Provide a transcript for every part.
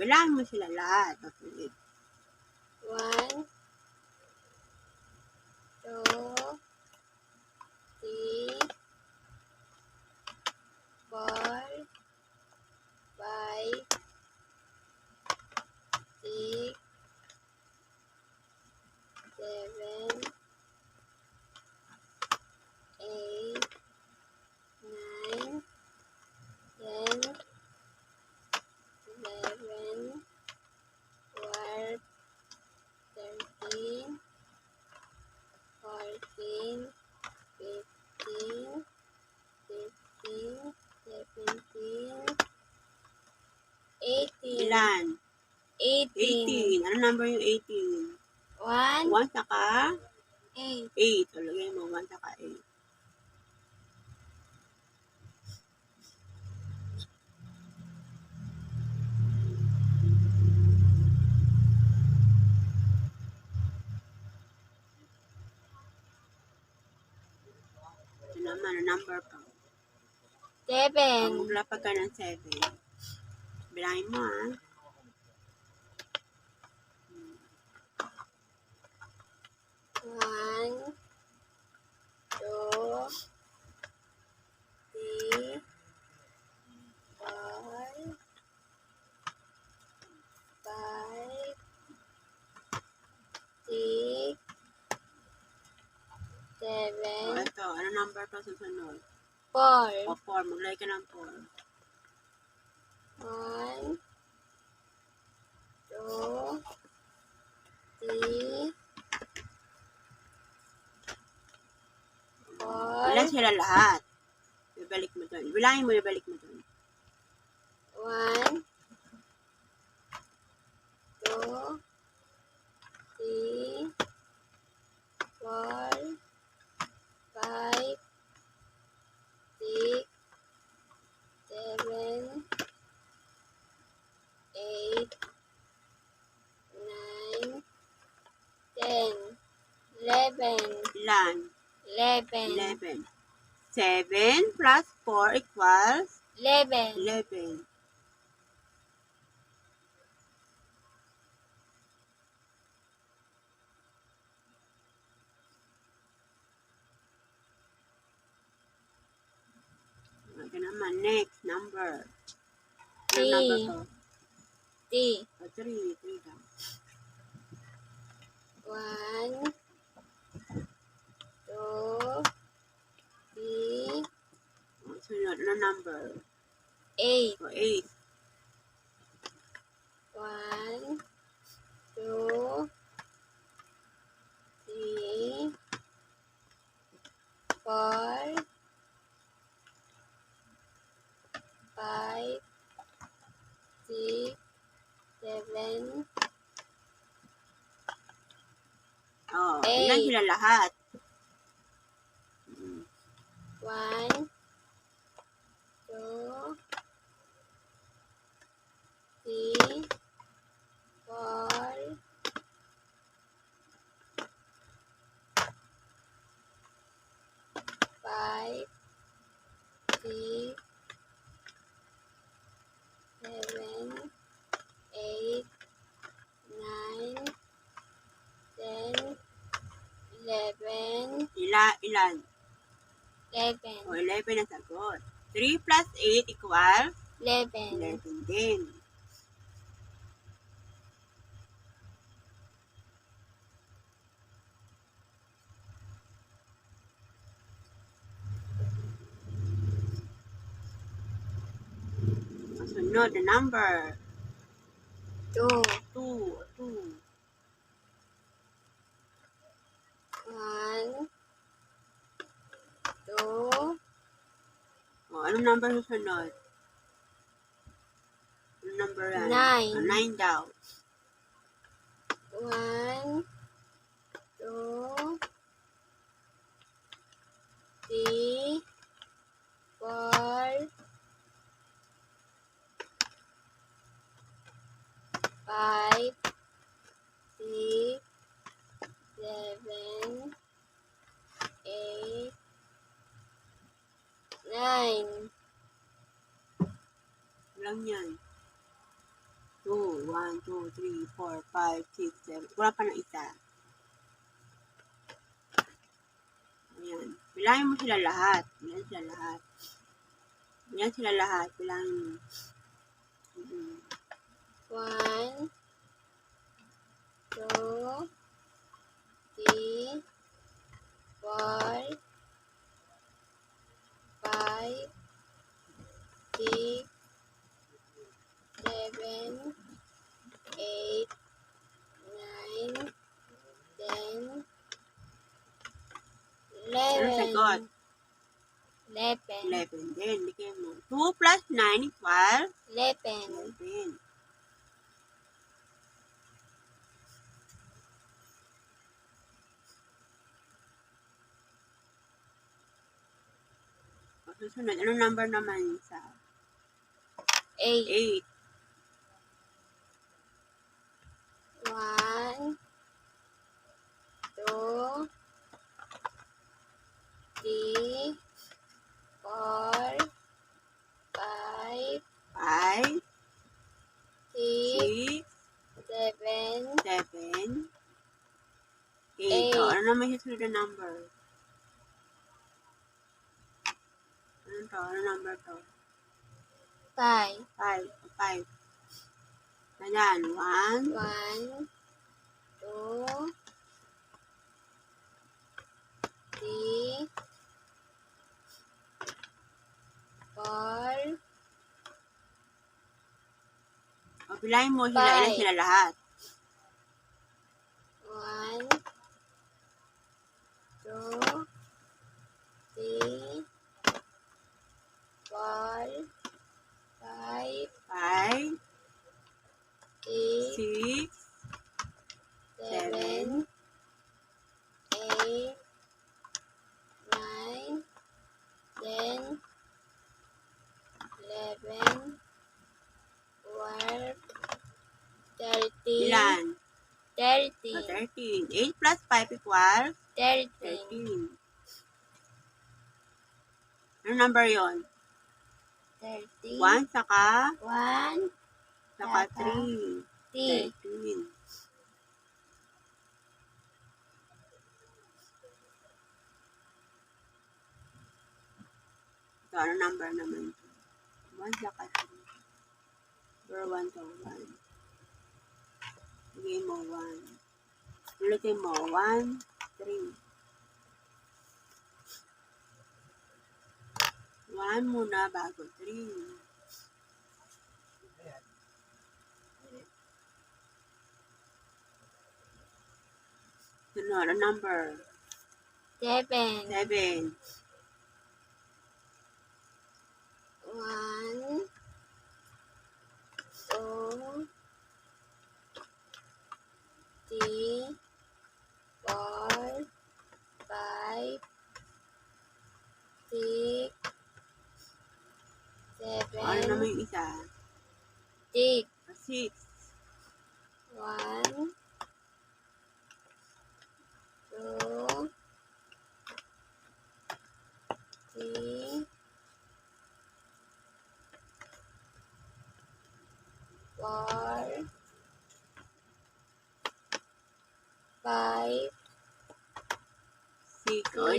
bilang mo sila lahat. Okay. 15, 15, 15, 17, 18. Ilan? 18. 18. Ano number yung 18? 1. 1 saka? 8. 8. Talagay mo, 1 saka 8. Seven. Pag maglapag ka ng 7. Bilangin mo, ah. One, two, three, four, five, six, seven, ito. Ano number pa susunod? four. O, 4. Maglagay ka ng 4. One, two, three, four, Ilan sila lahat? Ibalik mo doon. Bilangin mo, ibalik mo doon. one, two, three, four, five, six, seven, eight, nine, ten, eleven, Ilan? eleven, 11. 7 plus 4 equals eleven, 11. Ito naman, next number. Ano Three. number to? three, O, 3. 3 lang. one, two, three, O, sunod, ano number? eight, O, 8. one, two, three, four, five, six, seven, O, ilan Eight. sila lahat? Mm. one, two, three, four, five, six, seven, eight, nine, ten, eleven, Ila, ilan? eleven, O, 11 ang sagot. 3 plus 8 equals eleven. 11 din. Sunod na number. Two, 2. 2. Anong number susunod? Anong number yan? Nine. 9 daw. one, two, three, four, five, six, seven, eight, nine, Lang yan. 2 2, 1, 2, 3, 4, 5, 6, 7. Wala pa ng isa. Ayan. Bilangin mo sila lahat. Bilangin sila lahat. Bilangin sila lahat. Bilangin mo. Mm. One, two, three, four, five, six, seven, eight, nine, ten, Ano sagot? eleven, eleven, 11 din. Bigyan mo. 2 plus 9 equals eleven, 11. Susunod, anong number naman sa eight, 8? one, two, three, four, five, 5, six, 6, seven, 7, 8. Eight. O, ano naman yung susunod na number? Ano to? Ano number to? five, 5. 5. Ayan. 1, one, two, three, four, O, bilangin mo sila. Ilan Five. sila lahat? one, Ilan? 13. Oh, 13. 8 plus 5 equals? 13. Ano number yon? 13. 1 saka? 1 saka 3. 3. 13. So, ano number naman 1 saka 3. Number 1 to 1. Bigay mo 1. Ulitin mo 1, 3. 1 muna bago 3. Sunod, ang number? seven, 7. one, two, 60 4 5 6 7 Ano naman yung 6 1 2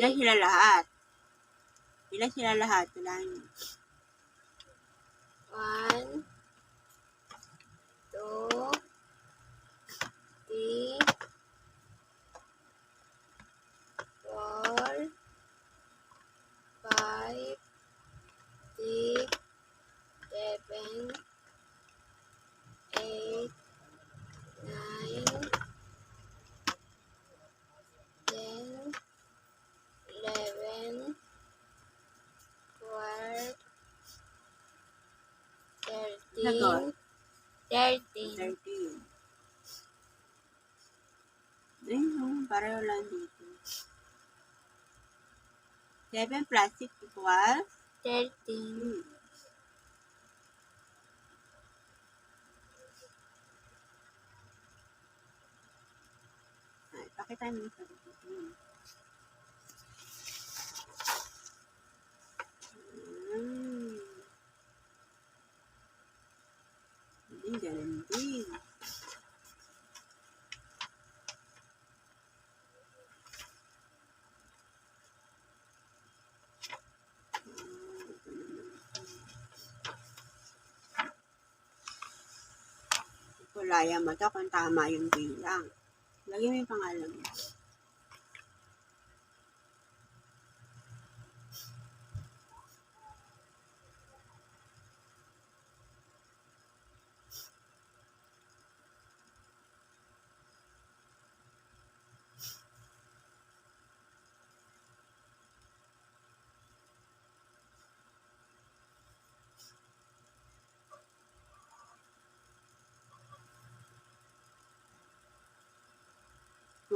6. O, ilan sila lahat? Ilan sila lahat? Ilan? one, two, three, four, five, six, seven, eight, thirteen, thirteen, 13. Ayun, no, pareho lang dito. 7 plus 6 equals thirteen, 3. Ay, pakita mo sa dito. Hmm. Hindi, ganun din. Kulaya mo to kung tama yung bilang. Lagyan mo yung pangalan.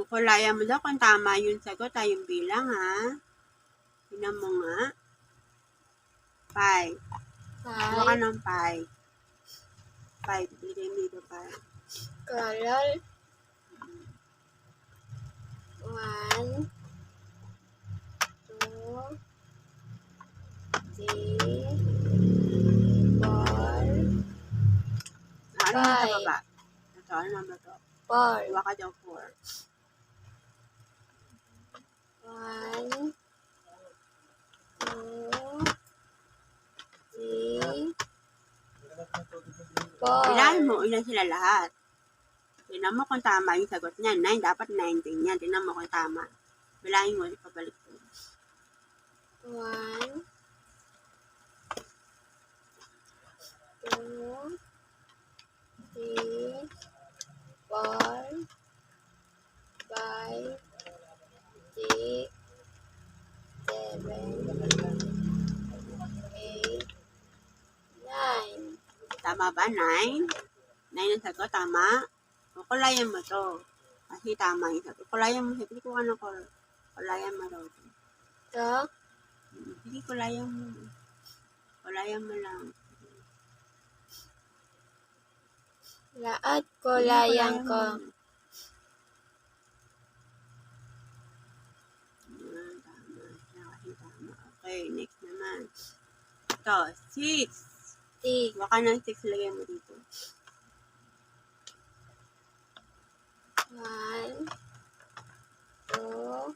Kukulayan mo daw kung tama yung sagot ay yung bilang ha. Tingnan mo nga. Five. Gawa ka ng five. Five. Bigay mo dito five. Color. One. Two. Three. Four. Ano sa Five. baba? Ito, ano naman to? Four. Gawa ka dyan four. One, two, three, four. Ilan mo, ilan sila lahat? Tinan mo kung tama yung sagot niya. 9, dapat 9 din yan. Tinan mo kung tama. Bilangin mo, ipabalik ko. 1, 2, 3, 4, Tama ba? Nine? Nine ang sagot, tama? Kukulayan mo to. Kasi tama yung sagot. Kulayan mo. Sige ko ano ko. Kulayan mo daw. Ito. Sige, kulayan mo. Kulayan mo lang. Lahat kulayan ko. Ah. Okay, next naman. Ito, six. Six. Baka ng six lagay mo dito. One, two,